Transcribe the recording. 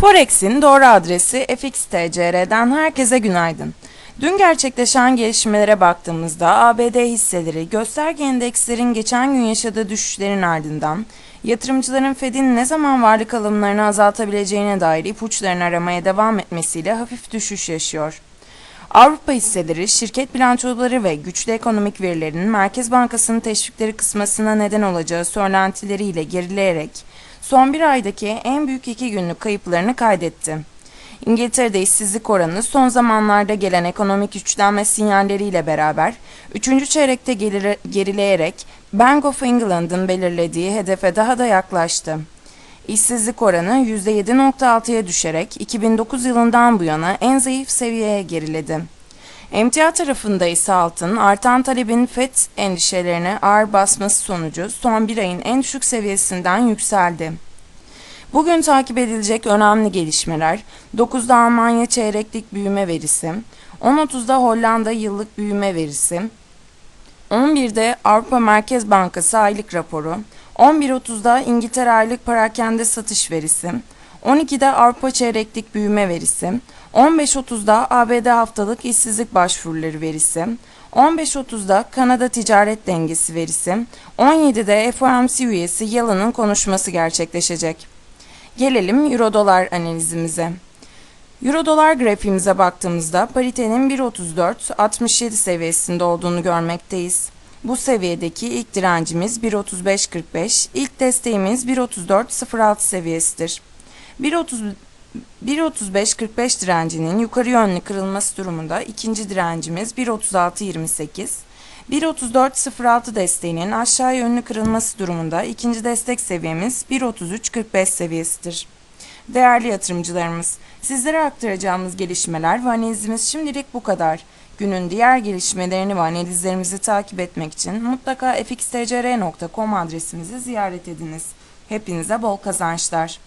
Forex'in doğru adresi FXTCR'den herkese günaydın. Dün gerçekleşen gelişmelere baktığımızda ABD hisseleri gösterge endekslerin geçen gün yaşadığı düşüşlerin ardından yatırımcıların Fed'in ne zaman varlık alımlarını azaltabileceğine dair ipuçlarını aramaya devam etmesiyle hafif düşüş yaşıyor. Avrupa hisseleri, şirket bilançoları ve güçlü ekonomik verilerin Merkez Bankası'nın teşvikleri kısmasına neden olacağı söylentileriyle gerileyerek son bir aydaki en büyük iki günlük kayıplarını kaydetti. İngiltere'de işsizlik oranı son zamanlarda gelen ekonomik güçlenme sinyalleriyle beraber 3. çeyrekte gerileyerek Bank of England'ın belirlediği hedefe daha da yaklaştı. İşsizlik oranı %7.6'ya düşerek 2009 yılından bu yana en zayıf seviyeye geriledi. Emtia tarafında ise altın artan talebin FED endişelerine ağır basması sonucu son bir ayın en düşük seviyesinden yükseldi. Bugün takip edilecek önemli gelişmeler 9'da Almanya çeyreklik büyüme verisi, 10.30'da Hollanda yıllık büyüme verisi, 11'de Avrupa Merkez Bankası aylık raporu, 11.30'da İngiltere aylık parakende satış verisi, 12'de Avrupa çeyreklik büyüme verisi, 15.30'da ABD haftalık işsizlik başvuruları verisi, 15.30'da Kanada ticaret dengesi verisi, 17'de FOMC üyesi Yalın'ın konuşması gerçekleşecek. Gelelim Euro dolar analizimize. Euro dolar grafiğimize baktığımızda paritenin 1.34-67 seviyesinde olduğunu görmekteyiz. Bu seviyedeki ilk direncimiz 1.35.45, ilk desteğimiz 1.34.06 seviyesidir. 1.30 1.35-45 direncinin yukarı yönlü kırılması durumunda ikinci direncimiz 1.36-28, 1.34-06 desteğinin aşağı yönlü kırılması durumunda ikinci destek seviyemiz 1.33-45 seviyesidir. Değerli yatırımcılarımız, sizlere aktaracağımız gelişmeler ve analizimiz şimdilik bu kadar. Günün diğer gelişmelerini ve analizlerimizi takip etmek için mutlaka fxtcr.com adresimizi ziyaret ediniz. Hepinize bol kazançlar.